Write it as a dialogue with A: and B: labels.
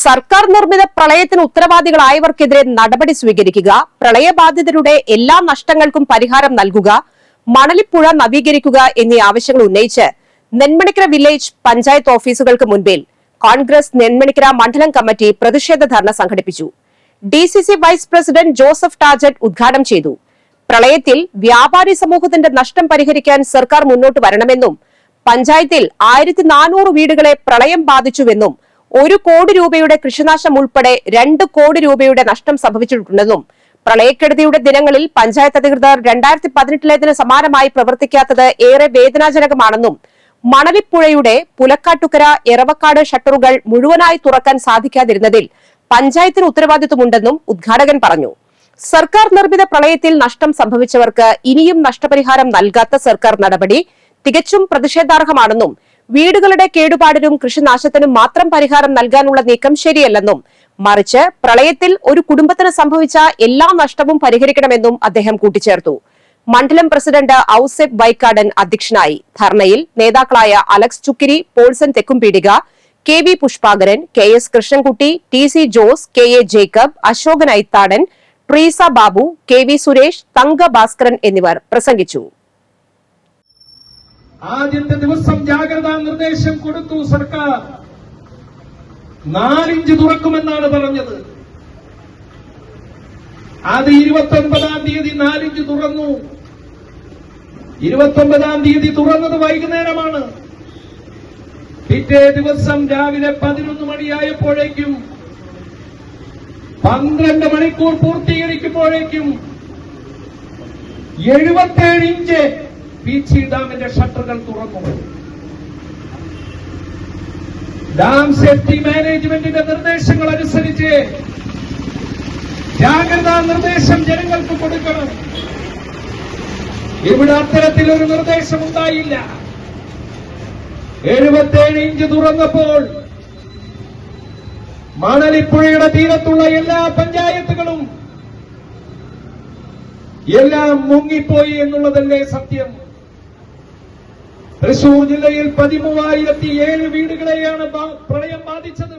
A: സർക്കാർ നിർമ്മിത പ്രളയത്തിന് ഉത്തരവാദികളായവർക്കെതിരെ നടപടി സ്വീകരിക്കുക പ്രളയബാധിതരുടെ എല്ലാ നഷ്ടങ്ങൾക്കും പരിഹാരം നൽകുക മണലിപ്പുഴ നവീകരിക്കുക എന്നീ ആവശ്യങ്ങൾ ഉന്നയിച്ച് നെന്മണിക്കര വില്ലേജ് പഞ്ചായത്ത് ഓഫീസുകൾക്ക് മുൻപിൽ കോൺഗ്രസ് നെന്മണിക്കര മണ്ഡലം കമ്മിറ്റി പ്രതിഷേധ ധർണ സംഘടിപ്പിച്ചു. ഡി വൈസ് പ്രസിഡന്റ് ജോസഫ് ടാജറ്റ് ഉദ്ഘാടനം ചെയ്തു. പ്രളയത്തിൽ വ്യാപാരി സമൂഹത്തിന്റെ നഷ്ടം പരിഹരിക്കാൻ സർക്കാർ മുന്നോട്ട് വരണമെന്നും പഞ്ചായത്തിൽ ആയിരത്തി വീടുകളെ പ്രളയം ബാധിച്ചുവെന്നും ഒരു കോടി രൂപയുടെ കൃഷിനാശം ഉൾപ്പെടെ രണ്ട് കോടി രൂപയുടെ നഷ്ടം സംഭവിച്ചിട്ടുണ്ടെന്നും പ്രളയക്കെടുതിയുടെ ദിനങ്ങളിൽ പഞ്ചായത്ത് അധികൃതർ രണ്ടായിരത്തി പതിനെട്ടിലേതിന് സമാനമായി പ്രവർത്തിക്കാത്തത് ഏറെ വേദനാജനകമാണെന്നും മണലിപ്പുഴയുടെ പുലക്കാട്ടുക്കര എറവക്കാട് ഷട്ടറുകൾ മുഴുവനായി തുറക്കാൻ സാധിക്കാതിരുന്നതിൽ പഞ്ചായത്തിന് ഉത്തരവാദിത്വമുണ്ടെന്നും ഉദ്ഘാടകൻ പറഞ്ഞു. സർക്കാർ നിർമ്മിത പ്രളയത്തിൽ നഷ്ടം സംഭവിച്ചവർക്ക് ഇനിയും നഷ്ടപരിഹാരം നൽകാത്ത സർക്കാർ നടപടി തികച്ചും പ്രതിഷേധാർഹമാണെന്നും വീടുകളുടെ കേടുപാടിനും കൃഷിനാശത്തിനും മാത്രം പരിഹാരം നൽകാനുള്ള നീക്കം ശരിയല്ലെന്നും മറിച്ച് പ്രളയത്തിൽ ഒരു കുടുംബത്തിന് സംഭവിച്ച എല്ലാ നഷ്ടവും പരിഹരിക്കണമെന്നും അദ്ദേഹം കൂട്ടിച്ചേർത്തു. മണ്ഡലം പ്രസിഡന്റ് ഔസെഫ് ബൈക്കാടൻ അധ്യക്ഷനായി. ധർണയിൽ നേതാക്കളായ Alex Chukkiri Polson Thekkumpeedika K V Pushpakaran K S Krishnankutty T C Jose K A Jacob Ashokan Aithadan Treesa Babu K V Suresh Thanka Bhaskaran എന്നിവർ പ്രസംഗിച്ചു.
B: ആദ്യത്തെ ദിവസം ജാഗ്രതാ നിർദ്ദേശം കൊടുത്തു സർക്കാർ. നാലിഞ്ച് തുറക്കുമെന്നാണ് പറഞ്ഞത്. അത് ഇരുപത്തി ഒൻപതാം തീയതി നാലിഞ്ച് തുറന്നു. ഇരുപത്തി ഒമ്പതാം തീയതി തുറന്നത് വൈകുന്നേരമാണ്. പിറ്റേ ദിവസം രാവിലെ പതിനൊന്ന് മണിയായപ്പോഴേക്കും പന്ത്രണ്ട് മണിക്കൂർ പൂർത്തീകരിക്കുമ്പോഴേക്കും എഴുപത്തേഴ് ഇഞ്ച് പീച്ചി ഡാമിന്റെ ഷട്ടറുകൾ തുറന്നു. ഡാം സേഫ്റ്റി മാനേജ്മെന്റിന്റെ നിർദ്ദേശങ്ങൾ അനുസരിച്ച് ജാഗ്രതാ നിർദ്ദേശം ജനങ്ങൾക്ക് കൊടുക്കണം. ഇവിടെ അത്തരത്തിലൊരു നിർദ്ദേശം ഉണ്ടായില്ല. എഴുപത്തേഴ് ഇഞ്ച് തുറന്നപ്പോൾ മണലിപ്പുഴയുടെ തീരത്തുള്ള എല്ലാ പഞ്ചായത്തുകളും എല്ലാം മുങ്ങിപ്പോയി എന്നുള്ളതല്ലേ സത്യം. തൃശൂർ ജില്ലയിൽ പതിമൂവായിരത്തി ഏഴ് വീടുകളെയാണ് പ്രളയം ബാധിച്ചത്.